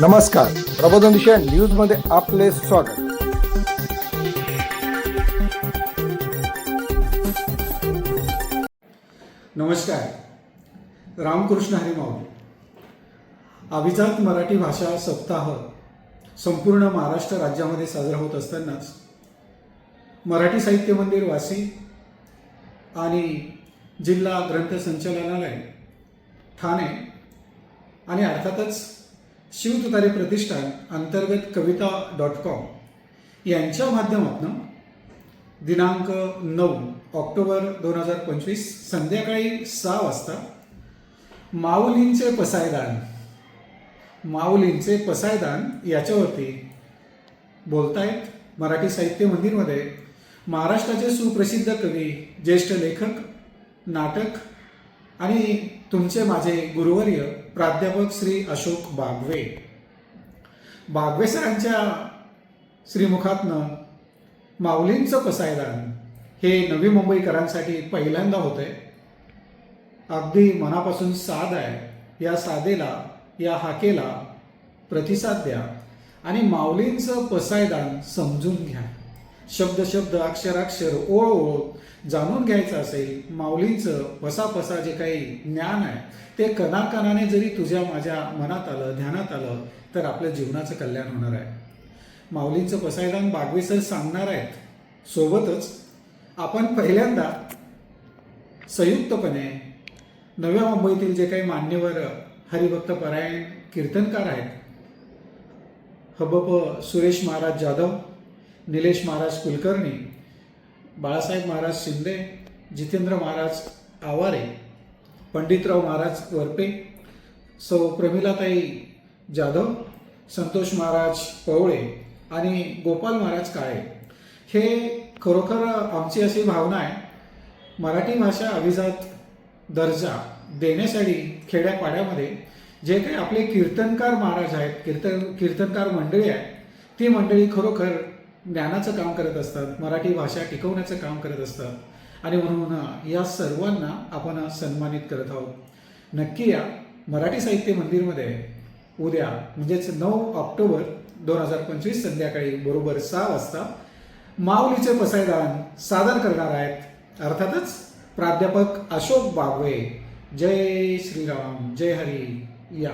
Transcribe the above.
नमस्कार. प्रबोधन दिशा न्यूजमध्ये आपले स्वागत. नमस्कार. रामकृष्ण हरी अभिजात मराठी भाषा सप्ताह संपूर्ण महाराष्ट्र राज्यामध्ये साजरा होत असतानाच मराठी साहित्य मंदिर वासी आणि जिल्हा ग्रंथ संचालनालय ठाणे आणि अर्थातच शिवतुतारी प्रतिष्ठान अंतर्गत कविता डॉट कॉम यांच्या माध्यमातून दिनांक नऊ ऑक्टोबर दोन हजार पंचवीस संध्याकाळी सहा वाजता माऊलींचे पसायदान. माऊलींचे पसायदान याच्यावरती बोलतायत मराठी साहित्य मंदिरमध्ये महाराष्ट्राचे सुप्रसिद्ध कवी ज्येष्ठ लेखक नाटक आणि तुमचे माझे गुरुवर्य प्राध्यापक श्री अशोक बागवे. बागवे सरांच्या श्रीमुखातनं माऊलींचं पसायदान हे नवी मुंबईकरांसाठी पहिल्यांदा होतंय. अगदी मनापासून साध आहे. या साधेला या हाकेला प्रतिसाद द्या आणि माऊलींचं पसायदान समजून घ्या. शब्द शब्द अक्षराक्षर ओळ ओळ जाणून घ्यायचं असेल माऊलींचं पसा पसा जे काही ज्ञान आहे ते कणाकणाने जरी तुझ्या माझ्या मनात आलं ध्यानात आलं तर आपल्या जीवनाचं कल्याण होणार आहे. माऊलींचं पसायदान बागवे सर सांगणार आहेत. सोबतच आपण पहिल्यांदा संयुक्तपणे नव्या मुंबईतील जे काही मान्यवर हरिभक्त परायण कीर्तनकार आहेत. हबप सुरेश महाराज जाधव निलेश महाराज कुलकर्णी बाळासाहेब महाराज शिंदे जितेंद्र महाराज आवारे पंडितराव महाराज वरपे सौ प्रमिलाताई जाधव संतोष महाराज पवळे आणि गोपाल महाराज काळे. हे खरोखर आमची अशी भावना आहे. मराठी भाषा अभिजात दर्जा देण्यासाठी खेड्यापाड्यामध्ये जे काही आपले कीर्तनकार महाराज आहेत कीर्तन कीर्तनकार मंडळी आहेत ती मंडळी खरोखर ज्ञानाचं काम करत असतात मराठी भाषा टिकवण्याचं काम करत असतात. आणि म्हणून या सर्वांना आपण सन्मानित करत आहोत. नक्की या मराठी साहित्य मंदिरमध्ये उद्या म्हणजेच नऊ ऑक्टोबर दोन हजार पंचवीस संध्याकाळी बरोबर सहा वाजता माऊलीचे पसायदान सादर करणार आहेत. अर्थातच प्राध्यापक अशोक बागवे. जय श्रीराम जय हरी. या.